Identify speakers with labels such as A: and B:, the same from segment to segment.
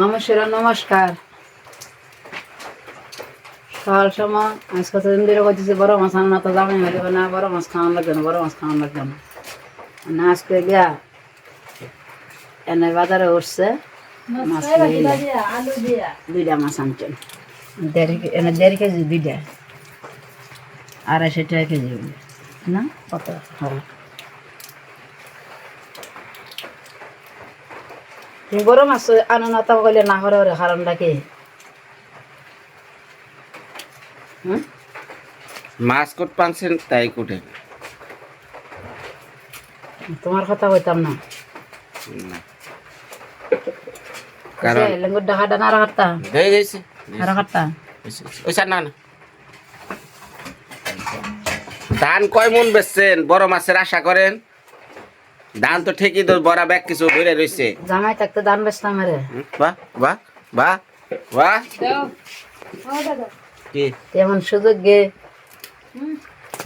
A: নমস্কার নমস্কার। সকাল সময় আজ কতদিন ধরে করতেছি? বড় মাছ আনা তো দামে হয়ে যাবে না বড় মাছ খাওয়ান লাগবে না বড় মাছ খাওয়ান লাগবে না। না আজকে গিয়া এনে বাজারে উঠছে মাছ দুইটা মাছ আনছেন দেড় এনে দেড় কেজি দুইটা। আড়াইশো টাকা কেজি। না? কত? হ্যাঁ। বড় মাছ আনো না তা কইলে না হরে হরে কারণটা কি
B: মাছ কোট পানছেন তাই কোটে।
A: তোমার কথা কইতাম না।
B: কারণ
A: লেঙ্গুর না
B: না। ধান কয় মন বেচছেন? বড় মাছের আশা করেন? ধান তো ঠিকই তো বড় ব্যাগ কিছু ধরে রয়েছে
A: জামাই থাকতে দান বেচতাম রে
B: বাহ বাহ বাহ বাহ। কি?
A: তেমন সুযোগ গে।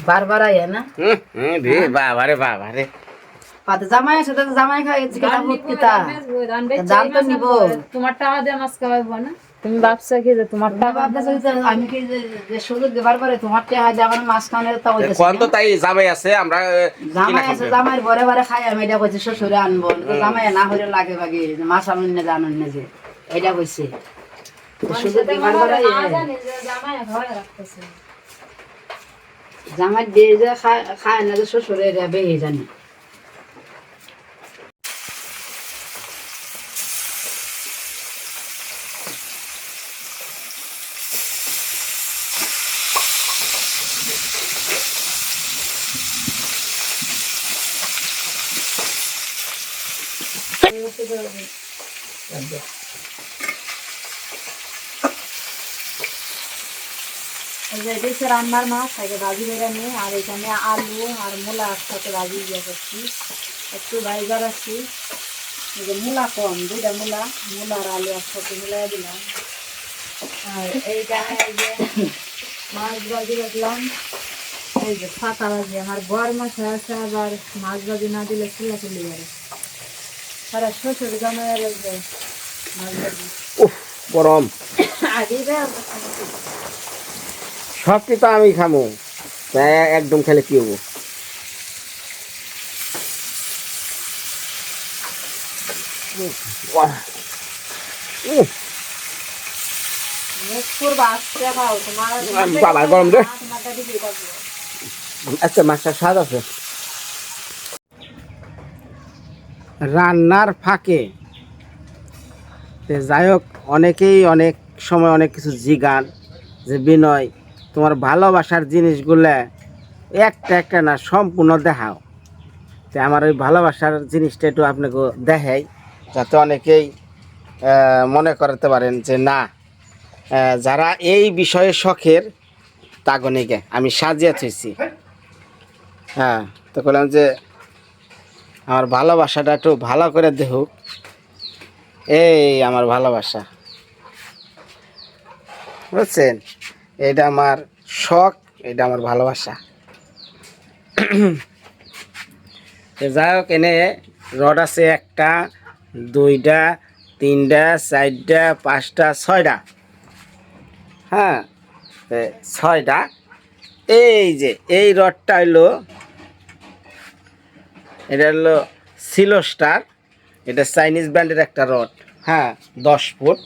A: বারবার আইয়া না?
B: হুম হুম রে বাবা রে বাবা রে।
A: পাতে জামাই আছে তো জামাই খাই কিতা ভূত কিতা দান তো নিব।
C: তোমার টাকা দিয়ে মাছ খাওয়াবো না? তুমি ভাবছ কি যে তোমার
A: যে আমি কি যে সুযোগ দেবার পরে তোমার দিয়ে আমার তা
B: কোন তো তাই জামাই আছে আমরা
A: জামাই আছে
B: খাব।
A: জামাই বরে বরে খাই আমি এটা কইছি শ্বশুরে আনব। জামাই না হইলে লাগে বাগে যে মাছ আনুন না জানুন না যে এটা কইছে। সুযোগ দেবার পরে
C: জামাই ঘরে রাখতেছে।
A: জামাই দিয়ে যে খায় খায় না যে শ্বশুরে এটা বেয়ে জানে
C: এই যে এটা হচ্ছে রান্নার মাছ আগে ভাজি করে নিয়ে আর এখানে আলু আর মূলা একসাথে ভাজি দিয়ে করছি। একটু ভাইজা রাখছি এই যে মূলা কম দুইটা মূলা মূলা আর আলু একসাথে মিলাই দিলাম। আর এইখানে এই যে মাছ ভাজি রাখলাম। এই যে ফাঁকা ভাজি আমার বর মাছ আছে আবার মাছ ভাজি না দিলে চুলা চুলি করে সারা শ্বশুর জামাই মাছ ভাজি।
B: গরম।
C: আগে
B: সবটি তো আমি খামো। একদম খেলে কি হব? আচ্ছা স্বাদ আছে? রান্নার ফাঁকে। যাই হোক, অনেকেই অনেক সময় অনেক কিছু জিগান, যে বিনয় তোমার ভালোবাসার জিনিসগুলো একটা একটা না সম্পূর্ণ দেখাও। তো আমার ওই ভালোবাসার জিনিসটা একটু আপনাকে দেখাই, যাতে অনেকেই মনে করতে পারেন যে না যারা এই বিষয়ে শখের তাগনিকে আমি সাজিয়ে থইছি হ্যাঁ তো বললাম যে আমার ভালোবাসাটা একটু ভালো করে দেখুক। এই আমার ভালোবাসা। বুঝছেন? এটা আমার শখ, এটা আমার ভালোবাসা। যাই হোক, এনে রড আছে একটা, দুইটা, তিনটা, চারটা, পাঁচটা, ছয়টা। হ্যাঁ ছয়টা। এই যে, এই রডটা হলো এটা হলো সিলো স্টার। এটা চাইনিজ ব্র্যান্ডের একটা রড হ্যাঁ দশ ফুট।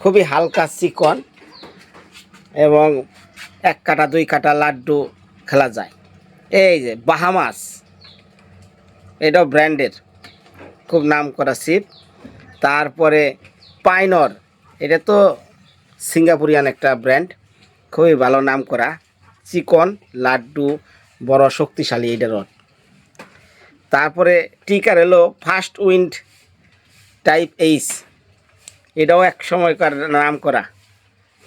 B: খুবই হালকা চিকন। এবং এক কাটা, দুই কাটা লাড্ডু খেলা যায়। এই যে বাহামাস, এটাও ব্র্যান্ডের, খুব নাম করা শিপ। তারপরে পাইনর, এটা তো সিঙ্গাপুরিয়ান একটা ব্র্যান্ড, খুবই ভালো নাম করা। চিকন, লাড্ডু, বড় শক্তিশালী এটা রড। তারপরে টিকার এলো ফার্স্ট উইন্ড টাইপ এইচ, এটাও এক সময়কার নাম করা।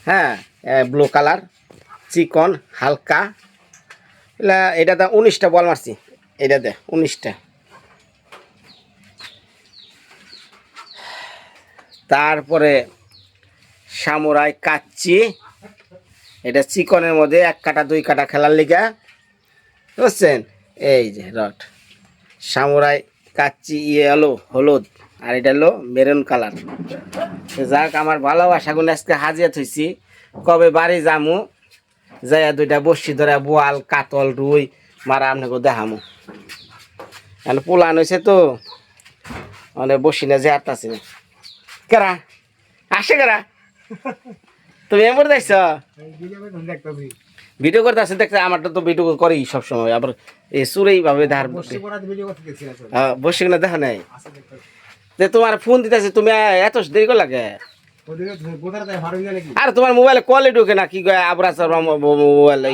B: হ্যাঁ ব্লু কালার চিকন, হালকা। এটাতে উনিশটা বল মারছি। এটা দে, উনিশটা। তারপরে সামুরাই কাচ্চি। এটা চিকনের মধ্যে এক কাটা, দুই কাটা খেলার লিগা। বুঝছেন? এই যে, রড। সামুরাই কাচ্চি ইয়ে আলো, হলুদ। আর এটা হলো মেরুন কালার যাক আমার ভালোবাসা গুণ আজকে হাজিয়া থইছি। কবে বাড়ি যামু যাইয়া দুইটা বসি ধরে বোয়াল কাতল রুই মারা আপনাকে দেখামু। এখন পোলান হয়েছে তো মানে বসি না যে না। কেরা? আসে কেরা? তুমি এমন দেখছ? ভিডিও করতে আসে দেখতে আমারটা তো ভিডিও করি সবসময় আবার এই সুরেই ভাবে ধার হ্যাঁ, বসে কিনা দেখা নাই। যে তোমার ফোন দিতেছে তুমি এত দেরি করে লাগে আর তোমার মোবাইলে কলে ঢুকে না কি আবরা মোবাইল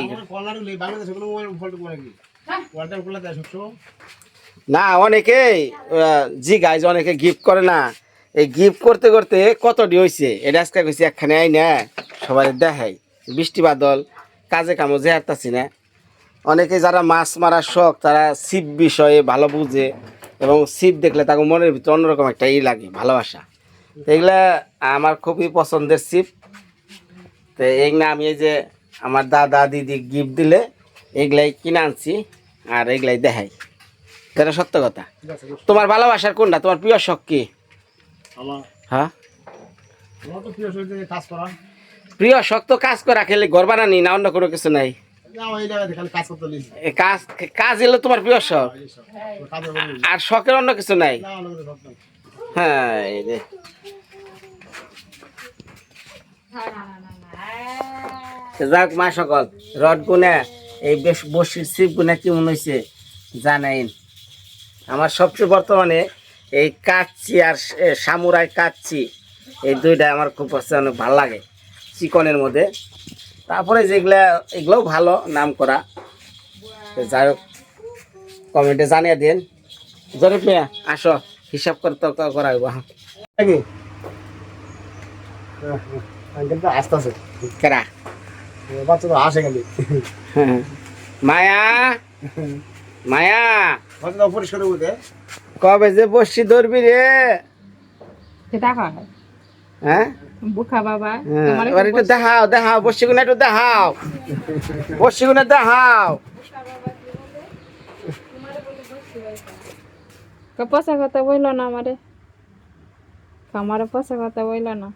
B: না অনেকে জি গাইজ অনেকে গিফট করে না। এই গিফট করতে করতে কতটি হয়েছে এটা আজকে কইছি একখানে আই না সবাই দেখাই। বৃষ্টি বাদল কাজে কামো যে হারতাছি না। অনেকে যারা মাছ মারার শখ তারা ছিপ বিষয়ে ভালো বুঝে। এবং ছিপ দেখলে তাকে মনের ভিতরে অন্যরকম একটা ই লাগে ভালোবাসা। এগুলা আমার খুবই পছন্দের ছিপ তো এগুলো আমি এই যে আমার দাদা দিদি গিফট দিলে এগুলাই কিনে আনছি আর এগুলাই দেখাই। এটা সত্য কথা। তোমার ভালোবাসার কোনটা? তোমার প্রিয় শখ কি? হ্যাঁ? প্রিয় শখ তো কাজ করা খেলে ঘর বানানি না অন্য কোনো কিছু নাই?
D: কাজ
B: এলো তোমার প্রিয় শখ। আর শখের অন্য কিছু নাই? হ্যাঁ যাক মা সকল রড গুনে এই বেশ বসির সিপ গুনে কেমন হয়েছে জানাইন। আমার সবচেয়ে বর্তমানে এই কাচ্চি আর সামুরাই কাচ্চি এই দুইটা আমার খুব অনেক ভালো লাগে। চিকনের মধ্যে। তারপরে যেগুলা এগুলোও ভালো নাম করা। যাই হোক কমেন্টে জানিয়ে দিন। জরিফ মিয়া আসো হিসাব করে তো করা হইব। হ্যাঁ।
D: নাকি? আঙ্কেল তো আসতে আছে
B: কেরা?
D: বাচ্চা তো আসে খালি।
B: মায়া? মায়া?
D: বাচ্চা তো
B: কবে যে বসছি ধরবি রে?
C: সেটা হয়
B: হ্যাঁ?
C: বুখা বাবা
B: হ্যাঁ,
C: তোমার
B: এবার একটু দেখাও দেখাও বসছি একটু দেখাও। বসছি দেখাও।
C: পয়সা কথা বলল না আমারে? আমার পয়সা কথা বলল না?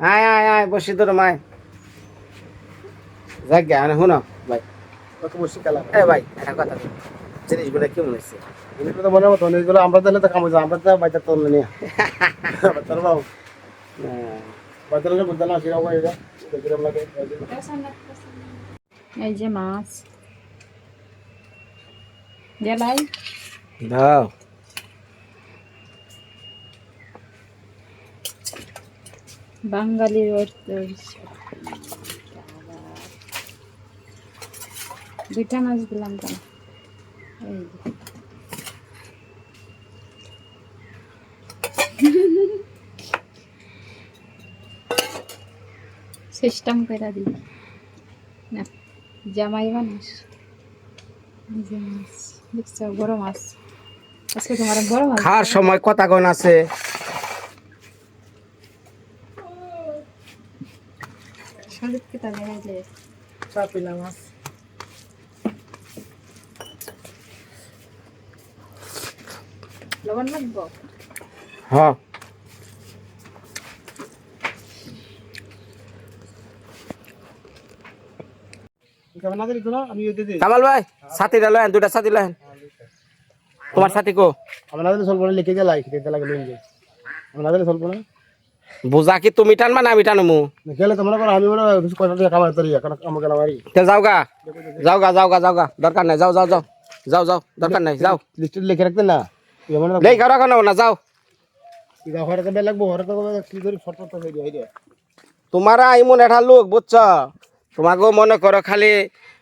B: আয় আয় আয় বসছি তোর মায়। যাক গে আনে শুনো ভাই।
D: কত বসে
B: এ ভাই একটা কথা জিনিসগুলো
D: মনে মতো এগুলো আমরা দিলে তো কামড় আমরা তো বাইতে নিয়ে। বাবু।
C: এই যে মাছ। জেলাই
B: দাও।
C: বাঙালি দুইটা মাছ দিলাম তো এই সিস্টেম করে দিই। না জামাই মানুষ। যে মাছ দেখছ বড় মাছ। আজকে তোমার বড় মাছ।
B: খাওয়ার সময় কথা কোন আছে
C: সলিড কেটা দেখা যায়
D: চাপিলা মাছ।
C: লবণ লাগবো?
B: হ্যাঁ
D: কেমন না দিত না আমি দিতে দিই
B: কামাল ভাই সাথীটা লয়েন দুটা সাথী লয়েন তোমার সাথী কো?
D: আমরা চলবো না লিখে দিলাই লিখে লাগে লিখে আমরা না দিলে চলবো না
B: বোঝা কি তুমি টানবা না আমি টানমু?
D: গেলে তো মনে করো আমি কিছু কয়টা টাকা কামাই তরি এখন আমাকে নামারি
B: তে যাও গা যাও গা যাও গা যাও গা দরকার নাই যাও যাও যাও যাও যাও দরকার নাই যাও।
D: লিস্টে লিখে রাখতে না।
B: খাওয়া রাখো না যাও।
D: ইদা ঘরে তো বেল লাগবো ঘরে তো কি করি ফটো তো হয়ে যায়
B: তোমারা এমন একটা লোক বুঝছ? তোমাকেও মনে করো খালি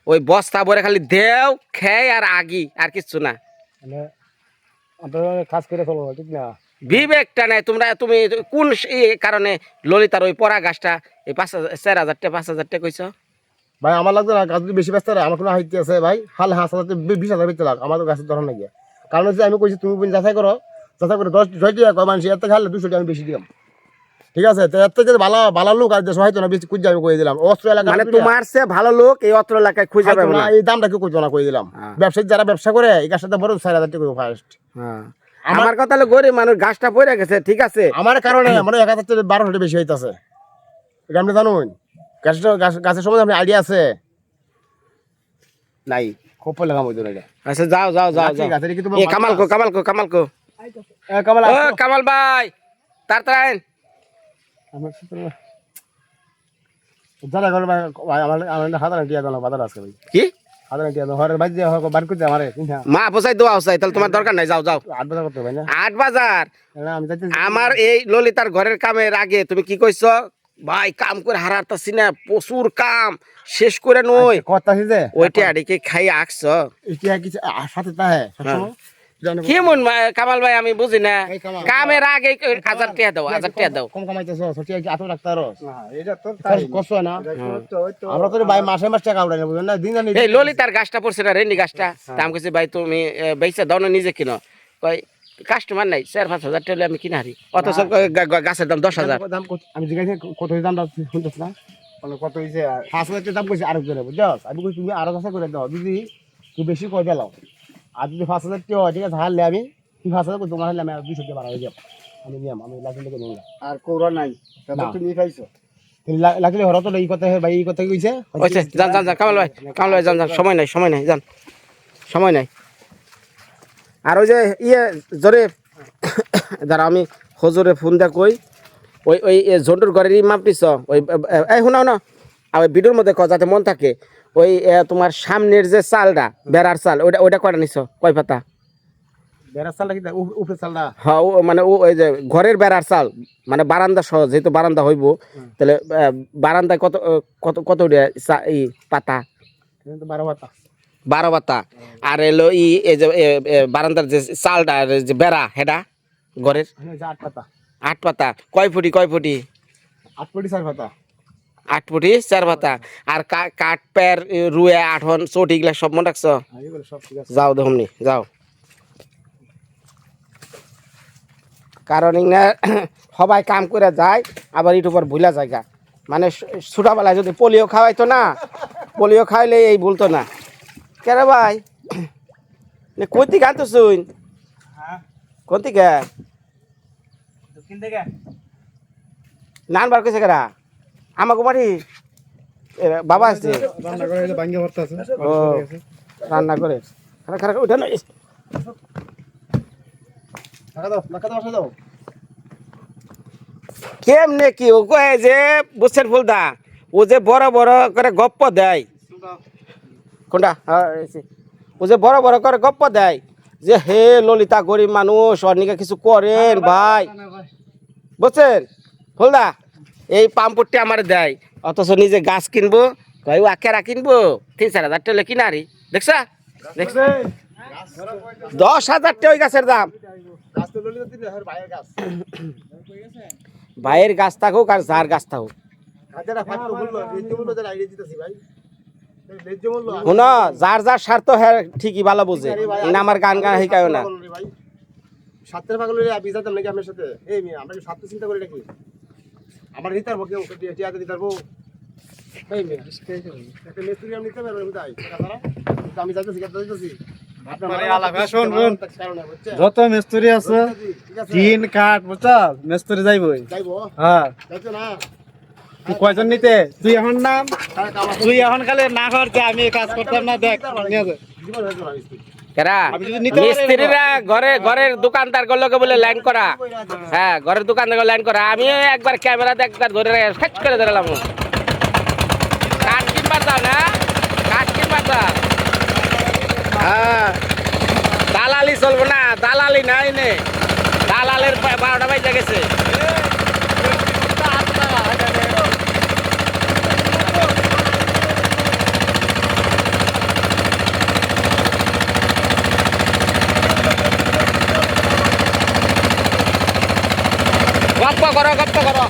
B: ওই বস্তা ভরে খালি দেও খেয়ে আর আগি আর কিচ্ছু না।
D: মানে কাজ করে চলবো ঠিক না?
B: বিবেকটা নাই তোমরা তুমি কোন ই কারণে ললিতার ওই পরা গাছটা এই পাঁচ হাজার চার হাজার টাকা পাঁচ হাজার টাকা কইছ?
D: ভাই আমার লাগতো না গাছ বেশি ব্যস্ত হয় আমার কোনো হাইতে আছে ভাই হাল হাস হাজার বিশ হাজার বেচতে লাগ আমার তো গাছের ধরন নাকি কারণ হচ্ছে আমি কইছি তুমি যাচাই করো যাচাই করে দশ ছয় টাকা মানুষ এত খালে দুশো টাকা আমি বেশি দিলাম। ঠিক আছে? তো এত যদি ভালো ভালো লোক আর দেশ হয়তো না বেশি কুজ আমি কই দিলাম। অস্ত্র এলাকা
B: মানে তোমার সে ভালো লোক এই অত্র এলাকায় খুঁজে পাবে না
D: এই দামটা কেউ কইতো না কই দিলাম।
B: হ্যাঁ।
D: ব্যবসায়ী যারা ব্যবসা করে এই গাছটা বড় চার হাজার টাকা ফার্স্ট
B: হ্যাঁ। আমার কথা হলো গরিব মানুষ গাছটা পড়ে গেছে ঠিক আছে?
D: আমার কারণে আমার এক হাজার থেকে বারোশো টাকা বেশি হইতাছে। এটা আপনি জানুন? গাছটা গাছ- গাছের সম্বন্ধে আপনি আইডিয়া আছে? নাই। খুব হইতো না এটা।
B: আচ্ছা যাও যাও যাও
D: ঠিক
B: যাও।
D: কি
B: কামাল কো কামাল কো কামাল কো।
D: কামাল
B: কামাল ভাই তাড়াতাড়ি আইন।
D: আমার বা- ভাই, আমার আমার হাজার টিয়া দাও বাজার আছে ভাই।
B: কি?
D: হাজার টিয়া দাও ঘরে বাইরে দিয়ে বার করতে আমার
B: মা পোসাই দোয়া হোসাই তাহলে তোমার দরকার নাই যাও যাও।
D: আট বাজার করতে হবে না?
B: আট বাজার?
D: না, আমি যাইতে
B: আমার এই ললিতার ঘরের কামের আগে তুমি কি কইছ? ভাই কাম করে হারাতাছি না প্রচুর কাম শেষ করে নই।
D: কথা যে
B: ওইটা আড়িকে খাই আঁকছ?
D: ইতিহাস কিছু সাথে তা হ্যাঁ।
B: কি মন কামাল ভাই আমি বুঝি না। কামের আগে হাজার টাকা দাও হাজার টাকা দাও।
D: কম কামাইতেছ সত্যি কি আটো রাখতে
E: আরও
D: কষ্ট না? আমরা তো ভাই মাসে মাস টাকা উড়াই না না? দিন জানি
B: এই ললিতার গাছটা পড়ছে না রেন্ডি গাছটা। তা আমি কইছি ভাই তুমি বেচা দাও না নিজে কিনো। কই কাস্টমার নাই চার পাঁচ হাজার টাকা আমি কিনা হারি। কয় গা- গা- গাছের দাম দশ হাজার।
D: দাম আমি জিজ্ঞাসা কত দাম শুনতেছ না?
E: কত হয়েছে
D: পাঁচ হাজার দাম কইছে আরও করে আমি কইছি তুমি আরও কাছে করে দাও যদি তুই বেশি কই পেলাও আর যদি পাঁচ হাজার টাকা হয় ঠিক আছে হারলে আমি তুই পাঁচ হাজার তোমার হারলে আমি আর দুশো টাকা বাড়াই যাব আমি নিয়ম আমি নিলাম।
E: আর কৌরা নাই তুমি খাইছো?
D: লাখিলে হরত এই কথা ভাই এই কথা কইছে
B: যান যান যান কামাল ভাই কামাল ভাই যান যান সময় নাই সময় নাই যান সময় নাই। আর ওই যে ইয়ে জোরে দাঁড়া আমি হজুরে ফোন দা কই ওই ওই এ ঝন্টুর ঘরের ইমাম পিছ ওই এই শোনাও না আর ওই ভিডিওর মধ্যে ক যাতে মন থাকে ওই তোমার সামনের যে চালটা বেড়ার চাল ওইটা ওইটা কয়টা নিছ? কয় পাতা? হ্যাঁ মানে ও ওই যে ঘরের বেড়ার চাল মানে বারান্দা সহ যেহেতু বারান্দা হইব তাহলে বারান্দায় কত কত কত এই পাতা?
D: বারো পাতা।
B: বারো পাতা। আর এলো ই এই যে বারান্দার যে চালটা যে বেড়া হেডা ঘরের?
D: আট পাতা।
B: আট পাতা। কয় ফুটি কয় ফুটি?
D: আট কোটি চার পাতা।
B: আট ফুটি চার পাতা আর কাঠ এ, রুয়ে আঠন চটি গুলা সব মনে রাখছো?
D: হ্যাঁ, এগুলো
B: যাও দেখুন যাও। কারণ ইংনা সবাই কাম করে যায় আবার ইট উপর ভুলা জায়গা। মানে ছোটাবেলায় যদি পোলিও খাওয়াইতো না পোলিও খাওয়াইলে এই ভুলতো না। কেরে ভাই? কোন থেকে আনতো শুন কোন থেকে নান বার কইছে কেরা আমাকে বাড়ি বাবা আছে ও রান্না করে। খারাপ খারাপ কেমনে কি ও কয়ে যে বুসের ফুলদা ও যে বড় বড় করে গপ্প দেয়। কোনটা? ও যে বড় বড় করে গপ্প দেয়। যে হে ললিতা গরিব মানুষ অনেকে কিছু করেন ভাই। বুঝছেন? ফুলদা এই পাম্পটি আমার দেয়। অথচ নিজে গাছ কিনবো, কয়, ও আকেরা কিনবো? তিন, চার হাজার টাকা কিনারি দেখছা? দেখছ? দশ হাজার টাকা ওই গাছের দাম।
D: ভাইয়ের গাছ
B: থাকুক আর যার গাছ থাকুক। শুন, যার যার স্বার্থ হ্যাঁ ঠিকই ভালো বুঝে। না আমার গান গান শিখায় না।
D: ভাই সাতের পাগল হলে আপনি নাকি আপনার সাথে? কি আমার দিতে পারব কেউ টিয়াতে দিতে পারব এই মেয়ে একটা মিস্ত্রি আমি নিতে পারব তাই আমি?
E: যত মিস্ত্রি আছে টিন কাঠ বুঝছাস মিস্ত্রি
D: যাইবো?
E: হ্যাঁ। তুই কয়জন নিতে? তুই এখন নাম। তুই এখন খালি না করতে আমি কাজ করতাম না? দেখ
B: মিস্ত্রিরা ঘরে ঘরের দোকানদার গুলোকে বলে লাইন করা। হ্যাঁ ঘরের দোকানদার লাইন করা। আমি একবার ক্যামেরাতে একবার ধরে করে ধরলাম। কাঠ কিনবার যাও না? কাঠ কিনবার যাও হ্যাঁ। দালালি চলবো না দালালি নাই নে। দালালের বারোটা বাজে গেছে গপ্প করো গপ্প করো।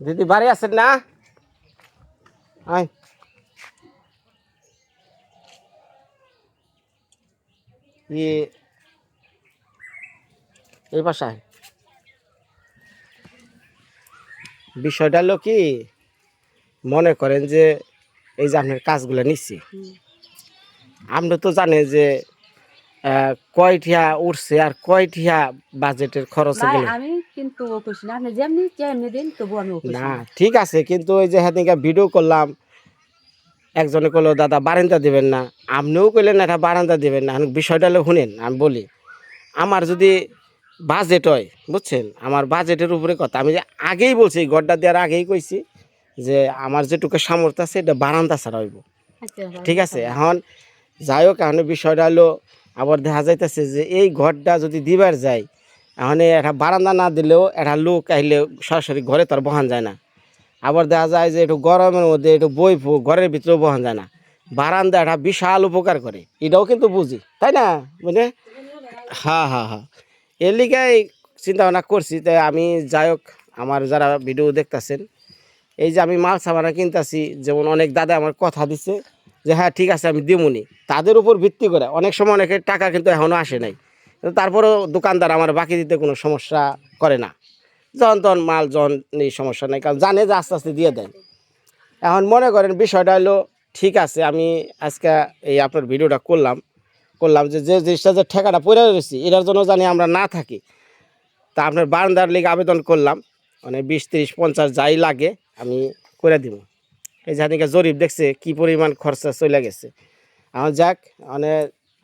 B: দিদি বাড়ি আছেন না? আয়। ইয়ে এই বাসায়? বিষয়টা হলো কি মনে করেন যে এই যে আপনার কাজগুলো নিচ্ছি আপনি তো জানেন যে কয়টিয়া উঠছে আর কয়টিয়া বাজেটের খরচ
C: আমি কিন্তু না আপনি যেমনি যেমনি দিন তবু আমি
B: না ঠিক আছে কিন্তু ওই যে হ্যাঁ ভিডিও করলাম একজনে কইলো দাদা বারান্দা দিবেন না। আপনিও কইলেন এটা বারান্দা দিবেন না। বিষয়টা হলো শুনেন আমি বলি আমার যদি বাজেট হয় বুঝছেন? আমার বাজেটের উপরে কথা। আমি যে আগেই বলছি গড্ডা দেওয়ার আগেই কইছি যে আমার যেটুকু সামর্থ্য আছে এটা বারান্দা ছাড়া হইব।
C: আচ্ছা
B: ঠিক আছে? এখন যাই হোক এখন বিষয়টা হলো আবার দেখা যাইতেছে যে এই ঘরটা যদি দিবার যায় এখন একটা বারান্দা না দিলেও একটা লোক আইলে সরাসরি ঘরে তো আর বহান যায় না। আবার দেখা যায় যে একটু গরমের মধ্যে একটু বই ঘরের ভিতরেও বহান যায় না। বারান্দা একটা বিশাল উপকার করে। এটাও কিন্তু বুঝি তাই না? মানে হ্যাঁ হ্যাঁ হ্যাঁ। এর লিগাই চিন্তা ভাবনা করছি তাই আমি যাই হোক, আমার যারা ভিডিও দেখতেছেন, এই যে আমি মাল সামানা কিনতেছি, যেমন অনেক দাদা আমার কথা দিচ্ছে যে হ্যাঁ ঠিক আছে, আমি দিমুনি। তাদের উপর ভিত্তি করে অনেক সময় অনেকের টাকা কিন্তু এখনও আসে নাই। তারপরেও দোকানদার আমার বাকি দিতে কোনো সমস্যা করে না। যখন তখন মাল, যখন নেই, সমস্যা নেই, কারণ জানে যে আস্তে আস্তে দিয়ে দেন এখন মনে করেন বিষয়টা হলো, ঠিক আছে, আমি আজকে এই আপনার ভিডিওটা করলাম। করলাম যে যে জিনিসটা যে ঠেকাটা পড়ে রয়েছি এটার জন্য জানি আমরা না থাকি। তা আপনার বারান্দার লিগে আবেদন করলাম মানে বিশ তিরিশ পঞ্চাশ যাই লাগে আমি করে দিব। এই জানিকে জরিপ দেখছে কি পরিমাণ খরচা চলে গেছে। আমার যাক মানে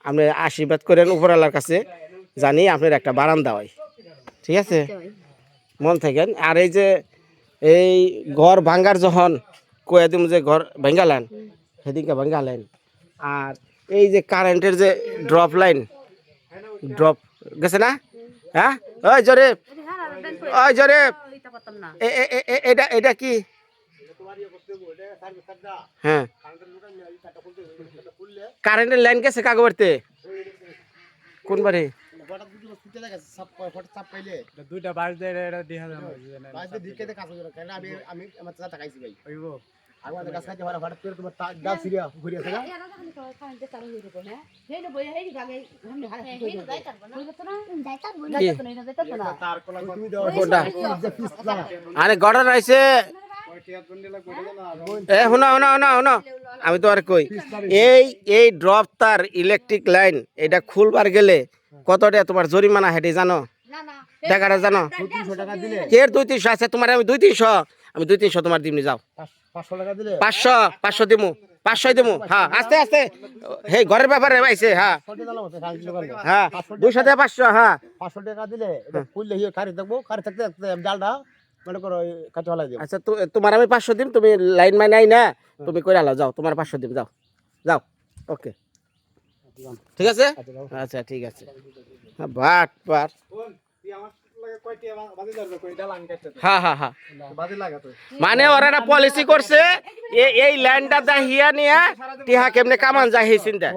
B: আপনি আশীর্বাদ করেন উপরওয়ালার কাছে জানি আপনার একটা বারান্দা হয়। ঠিক আছে? মন থাকেন। আর এই যে এই ঘর ভাঙ্গার যখন কয়ে দিম যে ঘর ভেঙ্গালেন সেদিনকে ভেঙ্গালেন। আর এই যে কারেন্টের যে ড্রপ লাইন ড্রপ গেছে না? হ্যাঁ? ওই জরে ওই জরে
C: ওইটা পারতাম না
B: এ- এ- এ- এ- এটা এটা কি? হ্যাঁ। কারেন্টের লাইন গেছে কাগো বাড়িতে কোন বাড়ি?
E: দুইটা বাস দেয় এটা দেখা যাবে
D: আমি আমি আমার টাকাইছি ভাই। আমাদের কাছে কাছে হঠাৎ হঠাৎ করে তোমার ডাল সিরিয়া ঘুরে আছে না? তুমি দাও
B: কোনটা?
D: যে পিস না
B: আরে শুনো শুনো আমি তোমার কই। এই এই ড্রপ তার ইলেকট্রিক লাইন এটা খুলবার গেলে কত টাকা তোমার জরিমানা হেঁটে জানো? টাকাটা জানো?
D: তিনশো টাকা দিলে।
B: কে দুই তিনশো আছে তোমার আমি দুই তিনশো। আমি দুই তিনশো তোমার দিমনি যাও।
D: পাঁচশো টাকা দিলে?
B: পাঁচশো পাঁচশো দিমু পাঁচশো দিমু হ্যাঁ আস্তে আস্তে হে ঘরের ব্যাপারে পাইছে হ্যাঁ। হ্যাঁ দুইশো থেকে পাঁচশো হ্যাঁ।
D: পাঁচশো টাকা দিলে খুললে হিয়ে থাকব থাকতে থাকতে মনে করো হলাই
B: আচ্ছা তো তোমার আমি পাঁচশো দিম তুমি লাইন মাই নাই না তুমি করে আলো যাও তোমার পাঁচশো দিম যাও যাও ওকে। ঠিক আছে? আচ্ছা ঠিক আছে। But but. হ্যাঁ হ্যাঁ হ্যাঁ
E: বাজে
B: মানে ওরা একটা পলিসি করছে এ- এই লাইনটা দা হিয়া নিয়ে টিহা কেমনে কামান যায় সেই চিন্তা
D: বাজি।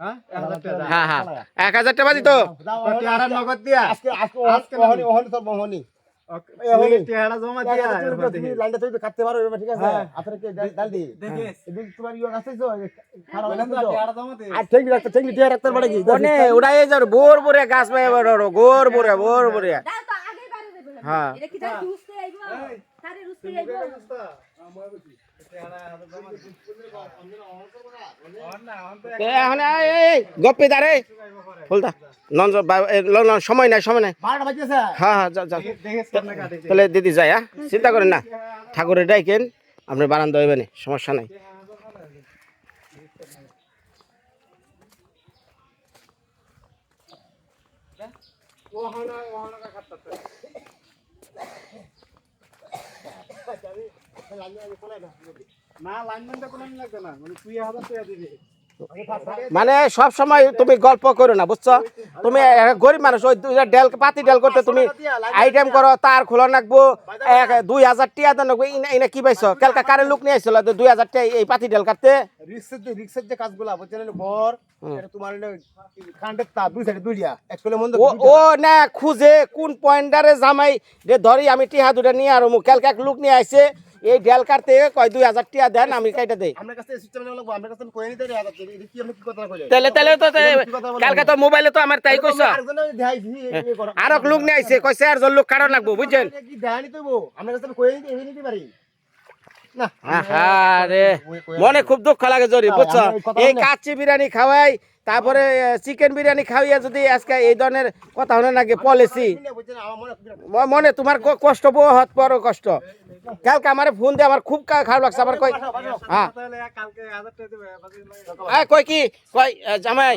E: হ্যাঁ? এক হাজার টাকা
B: হ্যাঁ এক হাজার টাকা দিত
E: তো? নগদ দিয়া
B: বোর বোরে গাছ পাই গোর বোরে বোর বোরে। হ্যাঁ। গপ্পি দাঁড়ে ফুলদা নন সময় নাই সময় নাই। হ্যাঁ হ্যাঁ। তাহলে দিদি যাই হ্যাঁ? চিন্তা করেন না। ঠাকুরের ডাইকেন আপনি বারান্দা হইবেন সমস্যা নাই।
E: না লাইনম্যানটা কোনো লাগবে না মানে
B: সব সময় তুমি গল্প করো না বুঝছ? তুমি গরিব মানুষ ওই দুইটা ডেল পাতি ডেল করতে তুমি আইটেম করো তার খোলা রাখব এক দুই হাজার টিয়া দেন ইনা কি পাইছো? কালকা কারে লোক নিয়ে আসছিল দুই হাজার টিয়া এই পাতি ডেল কাটতে।
D: রিক্সের যে রিক্সের যে কাজগুলো বুঝছেন তোমার কারেন্টের দুই সাইডে দুইটা
B: ও না খুঁজে কোন পয়েন্টারে জামাই রে ধরি আমি টিহা দুটা নিয়ে আর মুখ কালকা এক লোক নিয়ে আইছে এই ডেল কাটতে কয় দুই হাজার টাকা দেন আমি কাইটা দেই। তাহলে তাহলে তো? কালকে তো মোবাইলে তো আমার তাই কইছ। আর এক লোক নিয়ে আইছে কইছে আর লোক কারণ লাগবো বুঝছেন? মনে খুব দুঃখ লাগে জরি বুঝছ?
D: এই
B: কাচ্চি বিরিয়ানি খাওয়াই তারপরে চিকেন বিরিয়ানি খাওয়াইয়া যদি আজকে এই ধরনের কথা হলে নাকি পলিসি
D: মনে
B: তোমার কষ্ট বহুত বড় কষ্ট। কালকে আমার ফোন দিয়ে আমার খুব খারাপ লাগছে। আমার কই হ্যাঁ। কই কি? কই জামাই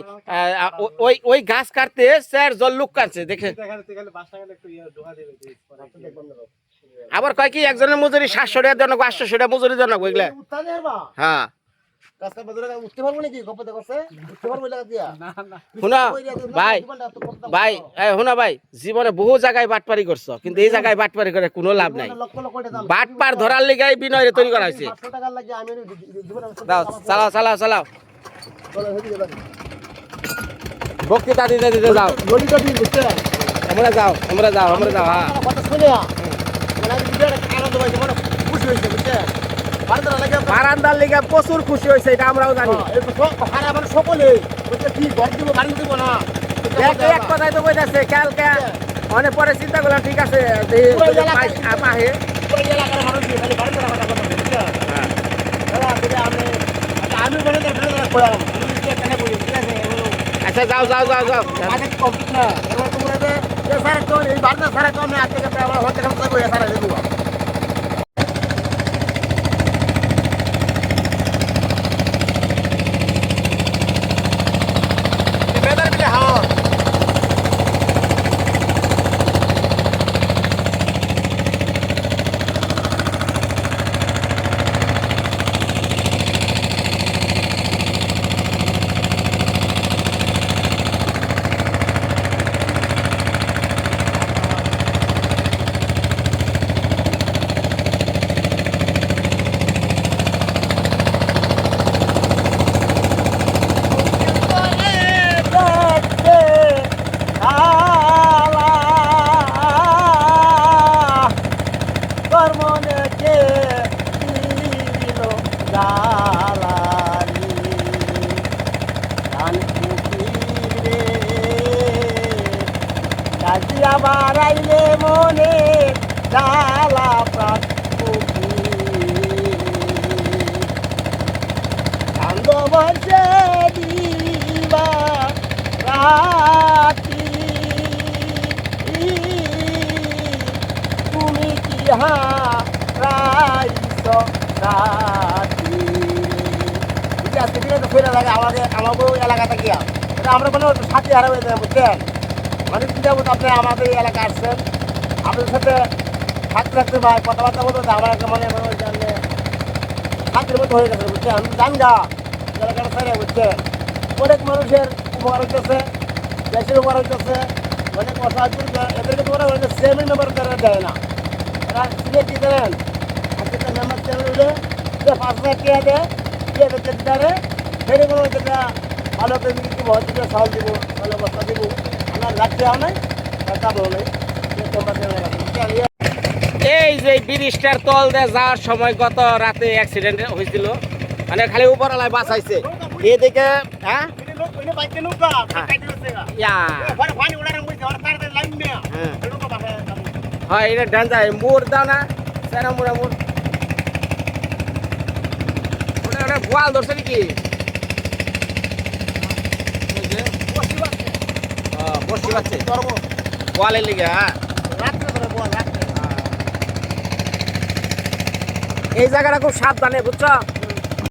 B: ওই ওই গাছ কাটতে স্যার জল লুক কাটছে দেখে।
E: ইয়ে দেবে
B: আবার কয় কি একজনের মজুরি সাতশো টাকা দেওয়া দেন আটশো টাকা মজুরি দেওয়া এগুলা।
D: উত্তাল
B: হ্যাঁ।
D: কাজটা বদলে উঠতে পারব নাকি? গপতে করছে উঠতে পারব লাগা দিয়া?
B: শুনো ভাই ভাই এই শুনো ভাই জীবনে বহু জায়গায় বাটপারি করছ কিন্তু এই জায়গায় বাটপারি করে কোনো লাভ নাই।
D: লক্ষ লক্ষ টাকা দাম।
B: বাটপার ধরার লিগাই বিনয় তৈরি করা হয়েছে।
D: 500 টাকা লাগে আমি জীবনে
B: দাও চালাও চালাও চালাও।
D: চলো হেদি যাই
B: বক্তৃতা দিতে দিতে যাও। আমরা যাও আমরা যাও আমরা যাও হ্যাঁ।
D: আনন্দ পাইছি খুশি হয়েছে
B: বারান্দার লিগে প্রচুর খুশি হয়েছে এটা আমরাও জানি।
D: মানে সকলে কি বাড়ি দিব না?
B: এক কথাই তো কইতাছে কালকে অনেক পরে চিন্তা করলাম ঠিক আছে আমি
D: আচ্ছা,
B: আচ্ছা যাও যাও যাও যাও।
D: কমপ্লিট না। তোমরা এই আজকে আমার হতে স্যার দেবো বেদার বিলে হাওয়া আবার আইলে মনে জ্বালা প্রাণ বসে রাতি। তুমি কি হারাইছ রাতি? ঠিক আছে ঠিক আছে ফেরা লাগে আমাদের আমাদের এলাকাটা গিয়া আমরা কোনো সাথী হারাবে বুঝছেন? মানে কি যাব, আপনি আমাদের এলাকা আসছেন। আপনাদের সাথে থাকতে থাকতে ভাই কথাবার্তা বলতে আমার মনে হয় জানলে হাতের মতো হয়ে গেছে বুঝছেন? জানি না। অনেক মানুষের উপকার হইতেছে, দেশের হইতেছে, অনেক অসাহায্য। এদেরকে মেম্বার তারা দেয় না। এরা সিলে দেন যে পাঁচ হাজার টাকা দেয় দিতে কোনো যেটা ভালো দিব হয়তো চাউল দিব, ভালো বস্তা দিব। আমার নাই। মেম্বার
B: এই যে ব্রিজটার তল দিয়ে যাওয়ার সময় গত রাতে অ্যাক্সিডেন্ট হয়েছিল। মানে খালি উপরওয়ালায় বাঁচাইছে। এদিকে হ্যাঁ? ইয়া। হ্যাঁ। হয় এটা ডান্সার মোড় দাও না সেরা মোড়া মোড় ওটা ওটা গোয়াল ধরছে নাকি? ও, বসি পাচ্ছে গোয়ালের লিগে হ্যাঁ। এই জায়গাটা খুব সাবধানে বুঝছ?